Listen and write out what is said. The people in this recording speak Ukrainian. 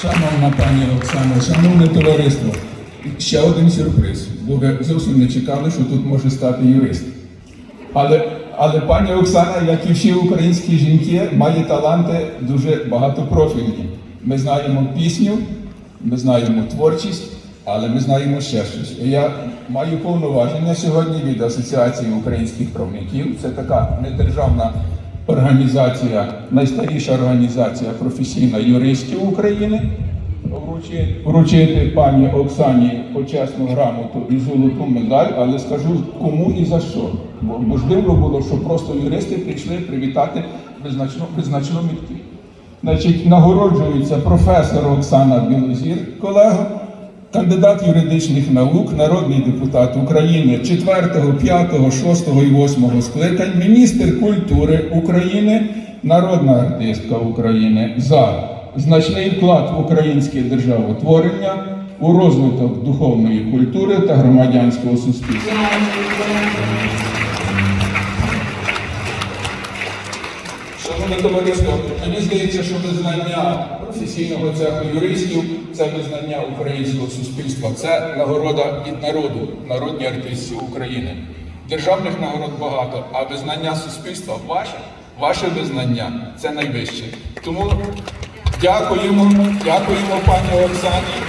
Шановна пані Оксано, шановне товариство, ще один сюрприз. Бо ви зовсім не чекали, що тут може стати юрист. Але, але пані Оксана, як і всі українські жінки, має таланти дуже багатопрофільні. Ми знаємо пісню, ми знаємо творчість, але ми знаємо ще щось. Я маю повноваження сьогодні від Асоціації українських правників. Це така недержавна організація, найстаріша організація професійна юристів України. Вручити, пані Оксані почесну грамоту і золоту медаль, але скажу кому і за що. Бо можливо було, що просто юристи прийшли привітати визначну, визначну мітку. Значить, нагороджується професор Оксана Білозір, колега, кандидат юридичних наук, народний депутат України 4, 5, 6 і 8 скликань, міністр культури України, народна артистка України за значний вклад в українське державотворення, у розвиток духовної культури та громадянського суспільства. Шановне товариство, мені здається, що визнання професійного цеху юристів це визнання українського суспільства, це нагорода від народу, народні артисти України. Державних нагород багато, а визнання суспільства ваше, ваше визнання це найвище. Тому дякуємо, дякуємо пані Оксані.